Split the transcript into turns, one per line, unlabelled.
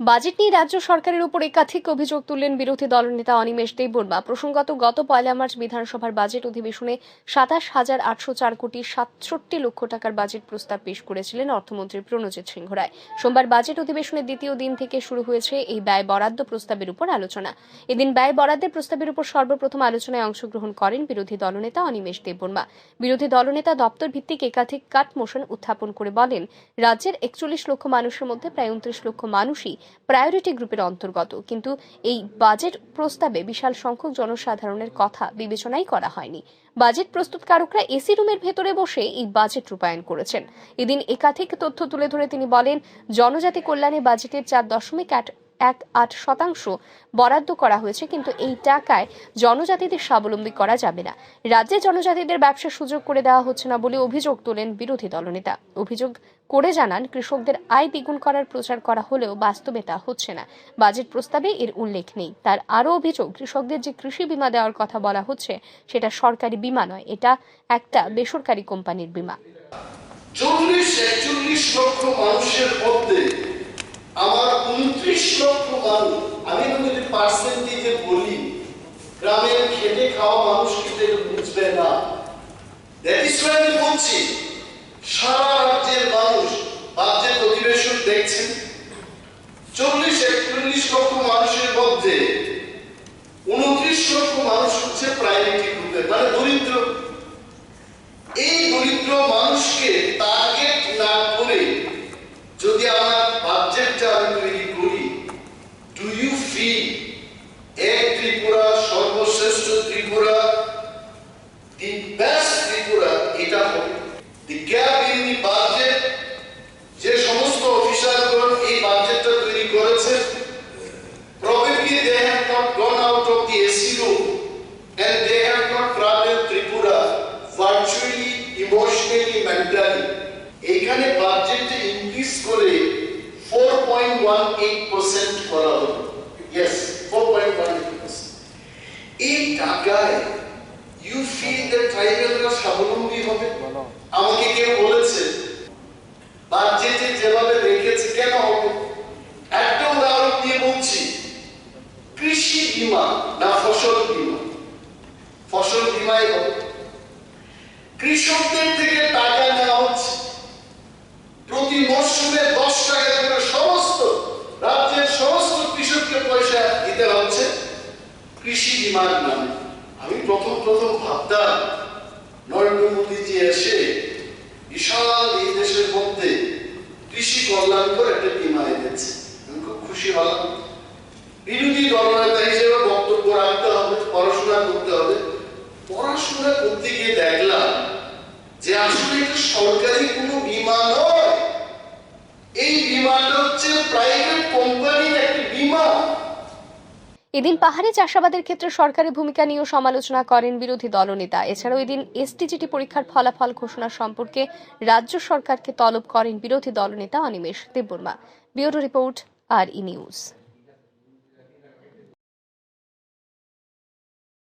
Budget নিয়ে রাজ্য সরকারের উপর একাধিক অভিযোগ তুললেন বিরোধী দলনেতা অনিমেষ দেববর্মা। প্রসঙ্গত, গত পয়লা মার্চ বিধানসভার বাজেট অধিবেশনে সাতাশ হাজার আটশো চার কোটি সাতষট্টি লক্ষ টাকার বাজেট প্রস্তাব পেশ করেছিলেন অর্থমন্ত্রী প্রণজিৎ সিংহ রায় সোমবার বাজেট অধিবেশনের দ্বিতীয় দিন থেকে শুরু হয়েছে এই ব্যয় বরাদ্দ প্রস্তাবের উপর আলোচনা। এদিন ব্যয় বরাদ্দের প্রস্তাবের উপর সর্বপ্রথম আলোচনায় অংশগ্রহণ করেন বিরোধী দলনেতা অনিমেষ দেববর্মা। বিরোধী দলনেতা দপ্তর ভিত্তিক একাধিক কাট মোশন উত্থাপন করে বলেন, রাজ্যের একচল্লিশ লক্ষ মানুষের মধ্যে প্রায় উনত্রিশ লক্ষ মানুষই প্রায়োরিটি গ্রুপের অন্তর্গত। কিন্তু এই বাজেট প্রস্তাবে বিশাল সংখ্যক জনসাধারণের কথা বিবেচনাই করা হয়নি। বাজেট প্রস্তুতকারকরা এসি রুমের ভেতরে বসে এই বাজেট রূপায়ণ করেছেন। এদিন একাধিক তথ্য তুলে ধরে তিনি বলেন, জনজাতি কল্যাণে বাজেটের চার দশমিক আট এক আট শতাংশ বরাদ্দ করা হয়েছে, কিন্তু এই টাকায় জনজাতিদের স্বাবলম্বী করা যাবে না। রাজ্যে জনজাতিদের ব্যবসার সুযোগ করে দেওয়া হচ্ছে না বলে অভিযোগ তোলেন বিরোধী দলনেতা। অভিযোগ করে জানান, কৃষকদের আয় দ্বিগুণ করার প্রচার করা হলেও বাস্তবে তা হচ্ছে না। বাজেট প্রস্তাবে এর উল্লেখ নেই। তার আরও অভিযোগ, কৃষকদের যে কৃষি বিমা দেওয়ার কথা বলা হচ্ছে, সেটা সরকারি বীমা নয়, এটা একটা বেসরকারি কোম্পানির বীমা।
চল্লিশ একচল্লিশ লক্ষ মানুষের মধ্যে আমার উনত্রিশ লক্ষ মানুষ আমি তো যদি পার্সেন্টেজে বলি গ্রামের খেটে খাওয়া মানুষ কিন্তু এটা বুঝবে না আমি বলছি সারা রাজ্যের মানুষ বাজেট অধিবেশন দেখছেন। চল্লিশ একচল্লিশ লক্ষ মানুষের মধ্যে উনত্রিশ লক্ষ মানুষ হচ্ছে প্রাইভেটি গ্রুপের মানে দরিদ্র। এই দরিদ্র মানুষকে টার্গেট না করে যদি আমার বাজেটটা আমি তৈরি করি ডু ইউ ফিল এক ত্রিপুরা সর্বশ্রেষ্ঠ ত্রিপুরা দি বেস্ট ত্রিপুরা এটা হবে the gap in the budget যে সমস্ত অফিসারগণ এই বাজেটটা তৈরি করেছে probably they have not gone out of the AC room and they have not traveled Tripura virtually, emotionally, mentally. এখানে বাজেটে ইনক্রিজ করে 4.18% করা হলো ইয়েস 4.18% এই টাকায় ইউ ফিল দ্যাট ট্রাইবেলরা স্বাবলম্বী আমাকে কেউ বলেছে বাজেটে যেভাবে রেখেছে কেন হবে একটা উদাহরণ দিয়ে বলছি, কৃষি বীমা না ফসল বীমা? ফসল বীমাই হবে কৃষকদের থেকে টাকা নেওয়া হচ্ছে। প্রতি মরশুমে দশ টাকা করে সমস্ত রাজ্যের সমস্ত কৃষককে পয়সা দিতে হচ্ছে কৃষি বীমার নামে। আমি প্রথম প্রথম ভাবতাম নরেন্দ্র মোদীজি এসে বিশাল এই দেশের মধ্যে কৃষি কল্যাণকর একটা বীমা এনেছে আমি খুব খুশি হলাম। বিরোধী দলনেতা হিসেবে বক্তব্য রাখতে হবে, পড়াশোনা করতে হবে। পড়াশোনা করতে গিয়ে দেখলাম যে আসলে এটা সরকারি কোনো বীমা নয়। এই বীমাটা হচ্ছে প্রাইভেট
এদিন পাহাড়ি চাষাবাদের ক্ষেত্রে সরকারের ভূমিকা নিয়েও সমালোচনা করেন বিরোধী দলনেতা। এছাড়াও এদিন এসটিজিটি পরীক্ষার ফলাফল ঘোষণা সম্পর্কে রাজ্য সরকারকে তলব করেন বিরোধী দলনেতা অনিমেষ দেববর্মা। ব্যুরো রিপোর্ট আর ই নিউজ।